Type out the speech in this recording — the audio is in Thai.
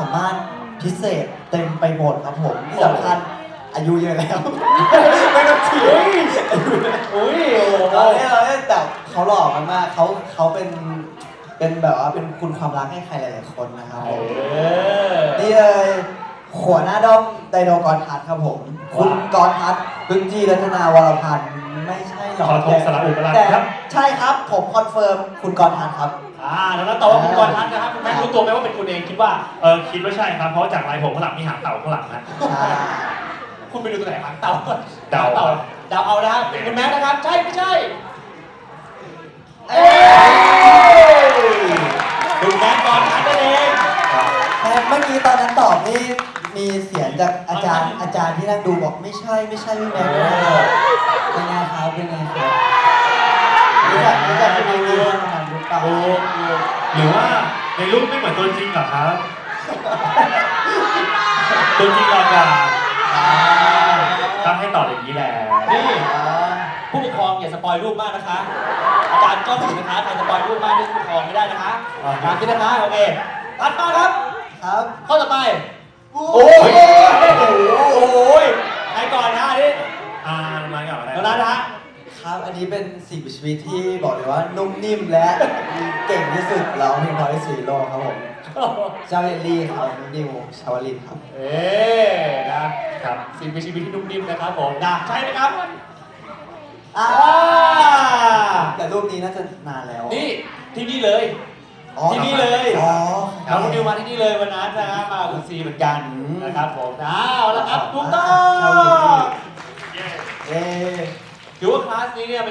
สามารถพิเศษเต็มไปหมดครับผมที่สำคัญอายุเยอะแล้ว ไม่ต้องเถียงอายุเยอะอุ้ยโอ้โหเราเนี่ยเราเนี่ยแต่เขาหล่อมากๆเขาเขาเป็นเป็นแบบว่าเป็นคุณความรักให้ใครหลายๆคนนะครับผมเออนี่เลยหัวหน้าด้อมไดโนกรทัศน์ครับผม คุณกรทัศน์พึ่งที่รัตนาวรพันธ์ไม่ใช่หรอก ขอโทษสระอุปราชแต่ครับใช่ครับผมคอนเฟิร์มคุณกรทัศน์ครับ อ่าแล้วต่อว่าคุณกรทัศน์นะครับคุณแม่รู้ตัวไหมว่าเป็นคุณเองคิดว่าเออคิดว่าใช่ครับเพราะจากลายผมข้างหลังมีหางเต่าข้างหลังนะ คุณไปดูตัวไหนหางเต่าเดา หงเต่าเดาเอานะครับคุณแม่นะครับ ใช่ไม่ใช่ เอ้ยคุณแม่กรทัศน์นั่นเอง แต่เมื่อกี้ตอนนั้นตอบนี่ มีเสียงจากอาจารย์อาจารย์ที่นั่งดูบอกไม่ใช่ไม่ใช่พี่แม็กซ์นะเป็นไงครับเป็นไงครับรู้จักรู้จักเป็นไงดีครับหรือเปล่าโอ้หรือว่าในรูปไม่เหมือนตัวจริงเหรอครับ ตัวจริงหล่อกว่าต้องให้ตอบอย่างนี้แหละนี่ผู้ปกครองอย่าสปอยรูปมากนะคะ อาจารย์ก็ถือนะคะใครสปอยรูปมากนี่ผู้ปกครองไม่ได้นะคะตามที่นะคะโอเคตัดมาครับ ครับ ข้อต่อไป โอ้โอ้ยยโอ้ยใครก่อนนะอันนี้อ่ามาก่อนก็ได้แล้วนะฮะครับ อันนี้เป็นสิ่งมีชีวิตที่บอกเลยว่านุ่มนิ่มและเก่งที่สุดเราเพลงพอที่สุดในโลกครับผมเจ้าเอลลี่ครับนิวชาวลินครับ เอ๊นะครับสิ่งมีชีวิตที่นุ่มนิ่มนะครับผมนะใช่ไหมครับอ่าอ่าแต่รูปนี้น่าจะนานแล้ว นี่ที่นี่เลยอ๋อที่นี่เลย อ๋อ เราคุณนิวมาที่นี่เลยวันนั้นนะฮะมาอุซีเหมือนกันอืมนะครับผมเอาละครับถูกต้อชาวลินงเย้เอ๊ะถือว่าคลาสนี้เนี่ยเป็น